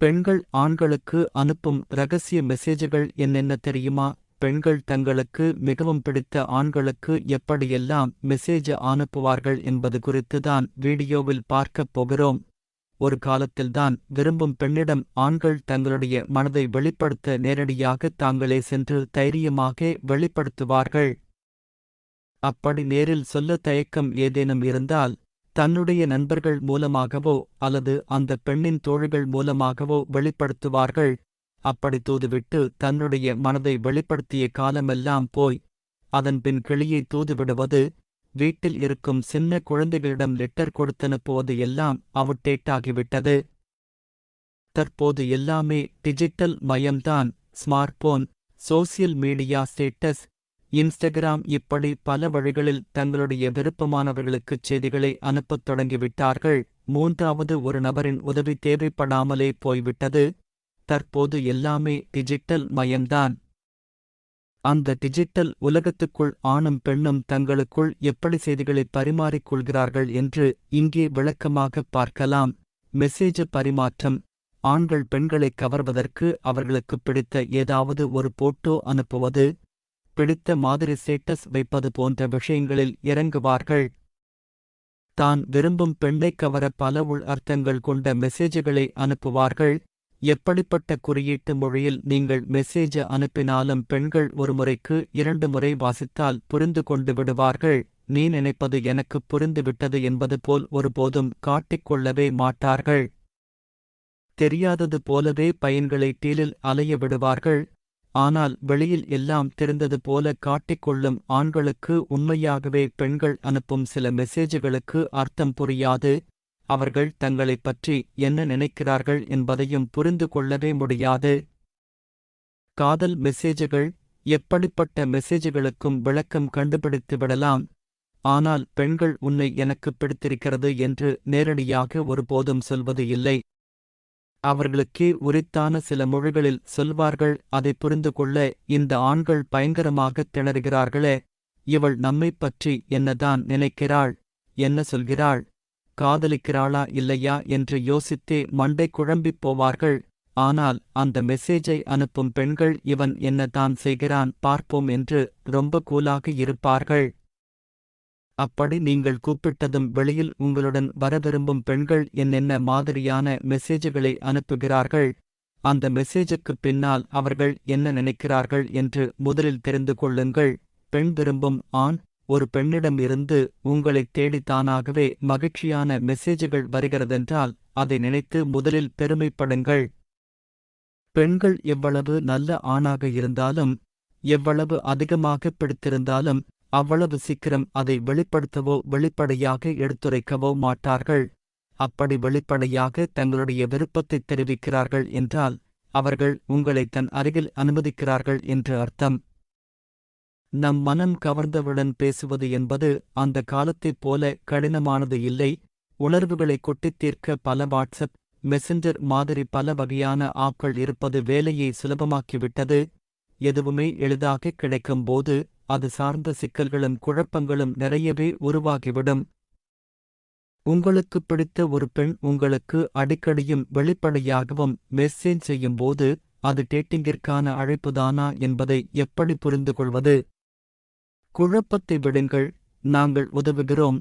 பெண்கள் ஆண்களுக்கு அனுப்பும் ரகசிய மெசேஜ்கள் என்னென்ன தெரியுமா? பெண்கள் தங்களுக்கு மிகவும் பிடித்த ஆண்களுக்கு எப்படியெல்லாம் மெசேஜ் அனுப்புவார்கள் என்பது குறித்து தான் வீடியோவில் பார்க்கப் போகிறோம். ஒரு காலத்தில்தான் விரும்பும் பெண்ணிடம் ஆண்கள் தங்களுடைய மனதை வெளிப்படுத்த நேரடியாக தாங்களே சென்று தைரியமாக வெளிப்படுத்துவார்கள். அப்படி நேரில் சொல்ல தயக்கம் ஏதேனும் இருந்தால் தன்னுடைய நண்பர்கள் மூலமாகவோ அல்லது அந்த பெண்ணின் தோழிகள் மூலமாகவோ வெளிப்படுத்துவார்கள். அப்படி தூதுவிட்டு தன்னுடைய மனதை வெளிப்படுத்திய காலமெல்லாம் போய் அதன்பின் கிளியை தூதுவிடுவது வீட்டில் இருக்கும் சின்ன குழந்தைகளிடம் லெட்டர் கொடுத்தனுப்புவது எல்லாம் அவுட்டேட்டாகிவிட்டது. தற்போது எல்லாமே digital மயம்தான். Smartphone social media status Instagram இப்படி பல வழிகளில் தங்களுடைய விருப்பமானவர்களுக்குச் செய்திகளை அனுப்பத் தொடங்கிவிட்டார்கள். மூன்றாவது ஒரு நபரின் உதவி தேவைப்படாமலே போய்விட்டது. தற்போது எல்லாமே டிஜிட்டல் மயம்தான். அந்த டிஜிட்டல் உலகத்துக்குள் ஆணும் பெண்ணும் தங்களுக்குள் எப்படி செய்திகளை பரிமாறிக் கொள்கிறார்கள் என்று இங்கே விளக்கமாக பார்க்கலாம். மெசேஜ் பரிமாற்றம். ஆண்கள் பெண்களை கவர்வதற்கு அவர்களுக்கு பிடித்த ஏதாவது ஒரு போட்டோ அனுப்புவது. பிடித்த மாதிரி ஸ்டேட்டஸ் வைப்பது போன்ற விஷயங்களில் இறங்குவார்கள். தான் விரும்பும் பெண்ணை கவர பல உள் அர்த்தங்கள் கொண்ட மெசேஜ்களை அனுப்புவார்கள். எப்படிப்பட்ட குறியீட்டு மொழியில் நீங்கள் மெசேஜ் அனுப்பினாலும் பெண்கள் ஒரு முறைக்கு இரண்டு முறை வாசித்தால் புரிந்து கொண்டு விடுவார்கள். நீ நினைப்பது எனக்கு புரிந்துவிட்டது என்பது போல் ஒருபோதும் காட்டிக்கொள்ளவே மாட்டார்கள். தெரியாதது போலவே பையன்களை டீலில் அலைய விடுவார்கள். ஆனால் வெளியில் எல்லாம் தெரிந்தது போல காட்டிக்கொள்ளும் ஆண்களுக்கு உண்மையாகவே பெண்கள் அனுப்பும் சில மெசேஜுகளுக்கு அர்த்தம் புரியாது. அவர்கள் தங்களைப் பற்றி என்ன நினைக்கிறார்கள் என்பதையும் புரிந்து கொள்ளவே முடியாது. காதல் மெசேஜுகள் எப்படிப்பட்ட மெசேஜுகளுக்கும் விளக்கம் கண்டுபிடித்து விடலாம். ஆனால் பெண்கள் உன்னை எனக்கு பிடித்திருக்கிறது என்று நேரடியாக ஒருபோதும் சொல்வது இல்லை. அவர்களுக்கே உரித்தான சில மொழிகளில் சொல்வார்கள் அதை புரிந்து கொள்ள இந்த ஆண்கள் பயங்கரமாகத் திணறுகிறார்களே இவள் நம்மைப் பற்றி என்னதான் நினைக்கிறாள் என்ன சொல்கிறாள் காதலிக்கிறாளா இல்லையா என்று யோசித்தே மண்டை குழம்பிப் போவார்கள் ஆனால் அந்த மெசேஜை அனுப்பும் பெண்கள் இவன் என்னதான் செய்கிறான் பார்ப்போம் என்று ரொம்ப கூலாக இருப்பார்கள். அப்படி நீங்கள் கூப்பிட்டதும் வெளியில் உங்களுடன் வர விரும்பும் பெண்கள் என்னென்ன மாதிரியான மெசேஜ்களை அனுப்புகிறார்கள்? அந்த மெசேஜுக்குப் பின்னால் அவர்கள் என்ன நினைக்கிறார்கள் என்று முதலில் தெரிந்து கொள்ளுங்கள். பெண் விரும்பும் ஆண் ஒரு பெண்ணிடம் இருந்து உங்களைத் தேடித்தானாகவே மகிழ்ச்சியான மெசேஜ்கள் வருகிறதென்றால் அதை நினைத்து முதலில் பெருமைப்படுங்கள். பெண்கள் எவ்வளவு நல்ல ஆணாக இருந்தாலும் எவ்வளவு அதிகமாக பிடித்திருந்தாலும் அவ்வளவு சீக்கிரம் அதை வெளிப்படுத்தவோ வெளிப்படையாக எடுத்துரைக்கவோ மாட்டார்கள். அப்படி வெளிப்படையாக தங்களுடைய விருப்பத்தைத் தெரிவிக்கிறார்கள் என்றால் அவர்கள் உங்களை தன் அருகில் அனுமதிக்கிறார்கள் என்று அர்த்தம். நம் மனம் கவர்ந்தவுடன் பேசுவது என்பது அந்த காலத்தைப் போல கடினமானது இல்லை. உணர்வுகளை கொட்டித் தீர்க்க பல வாட்ஸ்அப் மெசஞ்சர் மாதிரி பல வகையான ஆட்கள் இருப்பது வேலையை சுலபமாக்கிவிட்டது. எதுவுமே எளிதாக கிடைக்கும்போது அது சார்ந்த சிக்கல்களும் குழப்பங்களும் நிறையவே உருவாகிவிடும். உங்களுக்கு பிடித்த ஒரு பெண் உங்களுக்கு அடிக்கடியும் வெளிப்படையாகவும் மெசேஜ் செய்யும்போது அது டேட்டிங்கிற்கான அழைப்புதானா என்பதை எப்படி புரிந்து கொள்வது குழப்பத்தை விடுங்கள் நாங்கள் உதவுகிறோம்.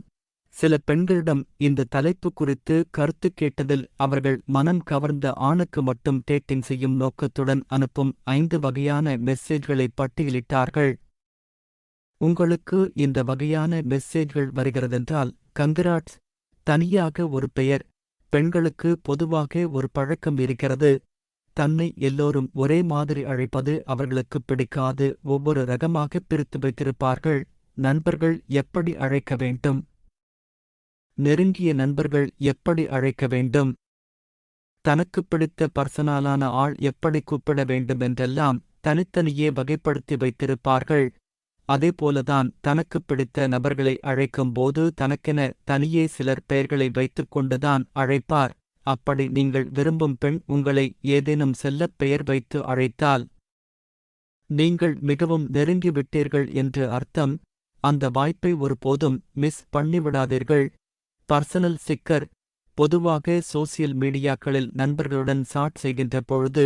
சில பெண்களிடம் இந்த தலைப்பு குறித்து கருத்து கேட்டதில் அவர்கள் மனம் கவர்ந்த ஆணுக்கு மட்டும் டேட்டிங் செய்யும் நோக்கத்துடன் அனுப்பும் ஐந்து வகையான மெசேஜ்களை பட்டியலிட்டார்கள். உங்களுக்கு இந்த வகையான மெசேஜ்கள் வருகிறதென்றால் கங்கிராட்ஸ் தனியாக ஒரு பெயர் பெண்களுக்கு பொதுவாக ஒரு பழக்கம் இருக்கிறது. தன்னை எல்லோரும் ஒரே மாதிரி அழைப்பது அவர்களுக்கு பிடிக்காது. ஒவ்வொரு ரகமாக பிரித்து வைத்திருப்பார்கள். நண்பர்கள் எப்படி அழைக்க வேண்டும்? நெருங்கிய நண்பர்கள் எப்படி அழைக்க வேண்டும்? தனக்கு பிடித்த பர்சனாலான ஆள் எப்படி கூப்பிட வேண்டும் என்றெல்லாம் தனித்தனியே வகைப்படுத்தி வைத்திருப்பார்கள். அதேபோலதான் தனக்கு பிடித்த நபர்களை அழைக்கும் போது தனக்கென தனியே சிலர் பெயர்களை வைத்துக் கொண்டுதான் அழைப்பார். அப்படி நீங்கள் விரும்பும் பெண் உங்களை ஏதேனும் செல்லப் பெயர் வைத்து அழைத்தால் நீங்கள் மிகவும் நெருங்கிவிட்டீர்கள் என்று அர்த்தம். அந்த வாய்ப்பை ஒருபோதும் மிஸ் பண்ணிவிடாதீர்கள். பர்சனல் சிக்கர். பொதுவாக சோசியல் மீடியாக்களில் நண்பர்களுடன் சாட் செய்கின்ற பொழுது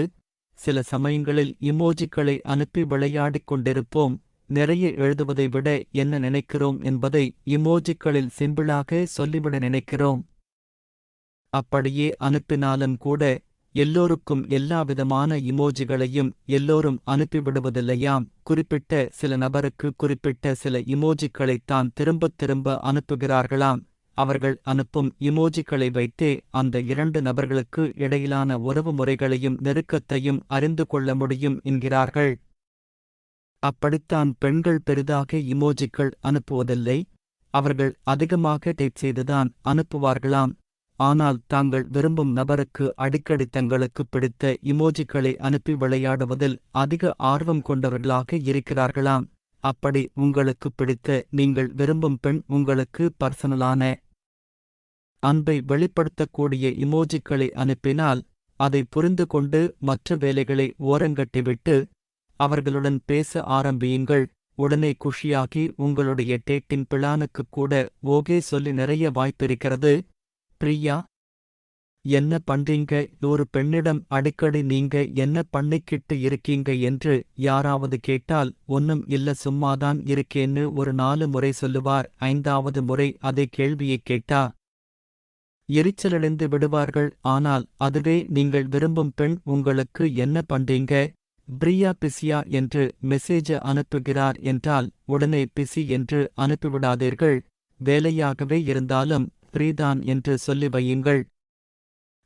சில சமயங்களில் இமோஜிக்களை அனுப்பி விளையாடிக் கொண்டிருப்போம். நிறைய எழுதுவதை விட என்ன நினைக்கிறோம் என்பதை இமோஜிக்களில் சிம்பிளாக சொல்லிவிட நினைக்கிறோம். அப்படியே அனுப்பினாலும் கூட எல்லோருக்கும் எல்லாவிதமான இமோஜிகளையும் எல்லோரும் அனுப்பிவிடுவதில்லையாம். குறிப்பிட்ட சில நபருக்கு குறிப்பிட்ட சில இமோஜிக்களைத்தான் திரும்பத் திரும்ப அனுப்புகிறார்களாம். அவர்கள் அனுப்பும் இமோஜிக்களை வைத்தே அந்த இரண்டு நபர்களுக்கு இடையிலான உறவு முறைகளையும் நெருக்கத்தையும் அறிந்து கொள்ள முடியும் என்கிறார்கள். அப்படித்தான் பெண்கள் பெரிதாக இமோஜிக்கள் அனுப்புவதில்லை. அவர்கள் அதிகமாக டைப் செய்துதான் அனுப்புவார்களாம். ஆனால் தாங்கள் விரும்பும் நபருக்கு அடிக்கடி தங்களுக்கு பிடித்த இமோஜிக்களை அனுப்பி விளையாடுவதில் அதிக ஆர்வம் கொண்டவர்களாக இருக்கிறார்களாம். அப்படி உங்களுக்கு பிடித்த நீங்கள் விரும்பும் பெண் உங்களுக்கு பர்சனலான அன்பை வெளிப்படுத்தக்கூடிய இமோஜிக்களை அனுப்பினால் அதை புரிந்து கொண்டு மற்ற வேலைகளை ஓரங்கட்டிவிட்டு அவர்களுடன் பேச ஆரம்பியுங்கள். உடனே குஷியாகி உங்களுடைய டேட்டின் பிளானுக்கு கூட ஓகே சொல்லி நிறைய வாய்ப்பிருக்கிறது. பிரியா என்ன பண்றீங்க? ஒரு பெண்ணிடம் அடிக்கடி நீங்க என்ன பண்ணிக்கிட்டு இருக்கீங்க? என்று யாராவது கேட்டால் ஒன்னும் இல்ல சும்மாதான் இருக்கேன்னு ஒரு நாலு முறை சொல்லுவார். ஐந்தாவது முறை அதே கேள்வியை கேட்டா எரிச்சலடைந்து விடுவார்கள். ஆனால் அதுவே நீங்கள் விரும்பும் பெண் உங்களுக்கு என்ன பண்றீங்க? பிரியா பிசியா என்று மெசேஜ அனுப்புகிறார் என்றால் உடனே பிசி என்று அனுப்பிவிடாதீர்கள். வேலையாகவே இருந்தாலும் ஃப்ரீதான் என்று சொல்லி வையுங்கள்.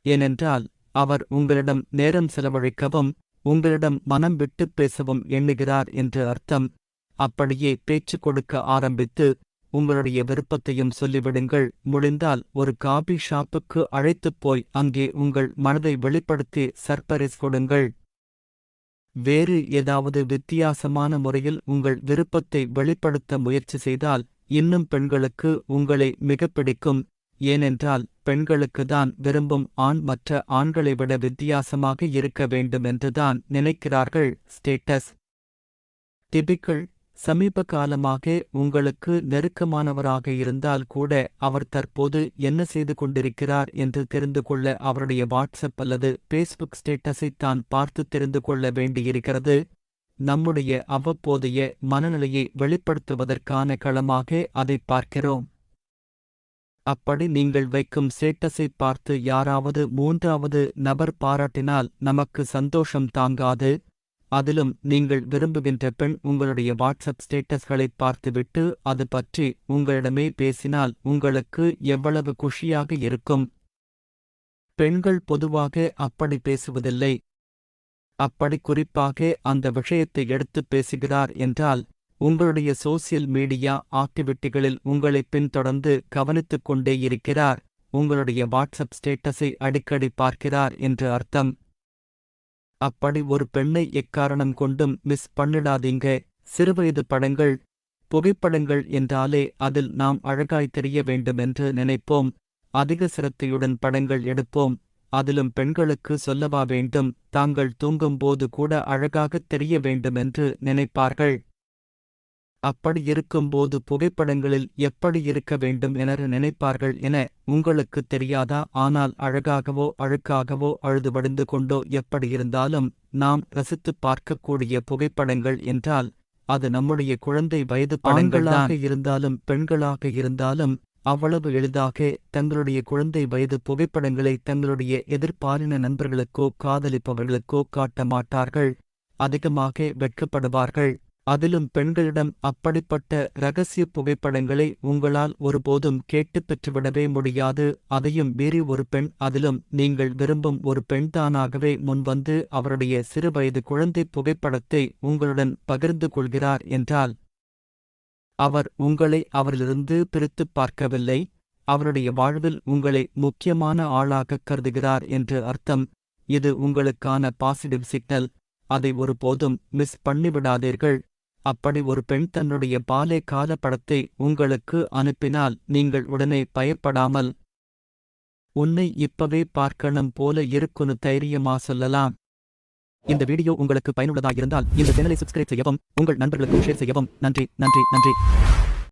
ஏனென்றால் அவர் உங்களிடம் நேரம் செலவழிக்கவும் உங்களிடம் மனம் விட்டுப் பேசவும் எண்ணுகிறார் என்று அர்த்தம். அப்படியே பேச்சு கொடுக்க ஆரம்பித்து உங்களுடைய விருப்பத்தையும் சொல்லிவிடுங்கள். முடிந்தால் ஒரு காபி ஷாப்புக்கு அழைத்துப் போய் அங்கே உங்கள் மனதை வெளிப்படுத்தி சர்பரிஸ் கொடுங்கள். வேறு ஏதாவது வித்தியாசமான முறையில் உங்கள் விருப்பத்தை வெளிப்படுத்த முயற்சி செய்தால் இன்னும் பெண்களுக்கு உங்களை மிக பிடிக்கும். ஏனென்றால் பெண்களுக்குதான் விரும்பும் ஆண் மற்ற ஆண்களை விட வித்தியாசமாக இருக்க வேண்டும் என்றுதான் நினைக்கிறார்கள். ஸ்டேட்டஸ். டிபிக்கள். சமீப காலமாக உங்களுக்கு நெருக்கமானவராக இருந்தால் கூட அவர் தற்போது என்ன செய்து கொண்டிருக்கிறார் என்று தெரிந்து கொள்ள அவருடைய வாட்ஸ்அப் அல்லது பேஸ்புக் ஸ்டேட்டஸை தான் பார்த்து தெரிந்து கொள்ள வேண்டியிருக்கிறது. நம்முடைய அவ்வப்போதைய மனநிலையை வெளிப்படுத்துவதற்கான களமாக அதை பார்க்கிறோம். அப்படி நீங்கள் வைக்கும் ஸ்டேட்டஸை பார்த்து யாராவது மூன்றாவது நபர் பாராட்டினால் நமக்கு சந்தோஷம் தாங்காது. அதிலும் நீங்கள் விரும்புகின்ற பெண் உங்களுடைய வாட்ஸ்அப் ஸ்டேட்டஸ்களை பார்த்துவிட்டு அது பற்றி உங்களிடமே பேசினால் உங்களுக்கு எவ்வளவு குஷியாக இருக்கும். பெண்கள் பொதுவாக அப்படி பேசுவதில்லை. அப்படி குறிப்பாக அந்த விஷயத்தை எடுத்துப் பேசுகிறார் என்றால் உங்களுடைய சோசியல் மீடியா ஆக்டிவிட்டிகளில் உங்களை பின்தொடர்ந்து கவனித்துக் கொண்டே இருக்கிறார். உங்களுடைய வாட்ஸ்அப் ஸ்டேட்டஸை அடிக்கடி பார்க்கிறார் என்று அர்த்தம். அப்படி ஒரு பெண்ணை எக்காரணம் கொண்டும் மிஸ் பண்ணிடாதீங்க. சிறுவயது படங்கள் புகைப்படங்கள் என்றாலே அதில் நாம் அழகாய் தெரிய வேண்டுமென்று நினைப்போம். அதிக சிரத்தையுடன் படங்கள் எடுப்போம். அதிலும் பெண்களுக்கு சொல்லவா வேண்டும். தாங்கள் தூங்கும்போது கூட அழகாகத் தெரிய வேண்டுமென்று நினைப்பார்கள். அப்படி இருக்கும்போது புகைப்படங்களில் எப்படி இருக்க வேண்டும் என நினைப்பார்கள் என உங்களுக்கு தெரியாதா? ஆனால் அழகாகவோ அழுக்காகவோ அழுது வடிந்து கொண்டோ எப்படி இருந்தாலும் நாம் ரசித்துப் பார்க்கக்கூடிய புகைப்படங்கள் என்றால் அது நம்முடைய குழந்தை வயது படங்களாக இருந்தாலும் பெண்களாக இருந்தாலும் அவ்வளவு எளிதாக தங்களுடைய குழந்தை வயது புகைப்படங்களை தங்களுடைய எதிர்பாலின நண்பர்களுக்கோ காதலிப்பவர்களுக்கோ காட்ட மாட்டார்கள். அதிகமாக வெட்கப்படுவார்கள். அதிலும் பெண்களிடம் அப்படிப்பட்ட ரகசிய புகைப்படங்களை உங்களால் ஒருபோதும் கேட்டுப் பெற்றுவிடவே முடியாது. அதையும் மீறி ஒரு பெண் அதிலும் நீங்கள் விரும்பும் ஒரு பெண்தானாகவே முன்வந்து அவருடைய சிறுவயது குழந்தை புகைப்படத்தை உங்களுடன் பகிர்ந்து கொள்கிறார் என்றால் அவர் உங்களை அவரிலிருந்து பிரித்துப் பார்க்கவில்லை. அவருடைய வாழ்வில் உங்களை முக்கியமான ஆளாகக் கருதுகிறார் என்று அர்த்தம். இது உங்களுக்கான பாசிட்டிவ் சிக்னல். அதை ஒருபோதும் மிஸ் பண்ணிவிடாதீர்கள். அப்படி ஒரு பெண் தன்னுடைய பாலே கால படத்தை உங்களுக்கு அனுப்பினால் நீங்கள் உடனே பயப்படாமல் உன்னை இப்பவே பார்க்கணும் போல இருக்குன்னு தைரியமா சொல்லலாம். இந்த வீடியோ உங்களுக்கு பயனுள்ளதாக இருந்தால் இந்த சேனலை சப்ஸ்கிரைப் செய்யவும் உங்கள் நண்பர்களுக்கு ஷேர் செய்யவும். நன்றி நன்றி நன்றி.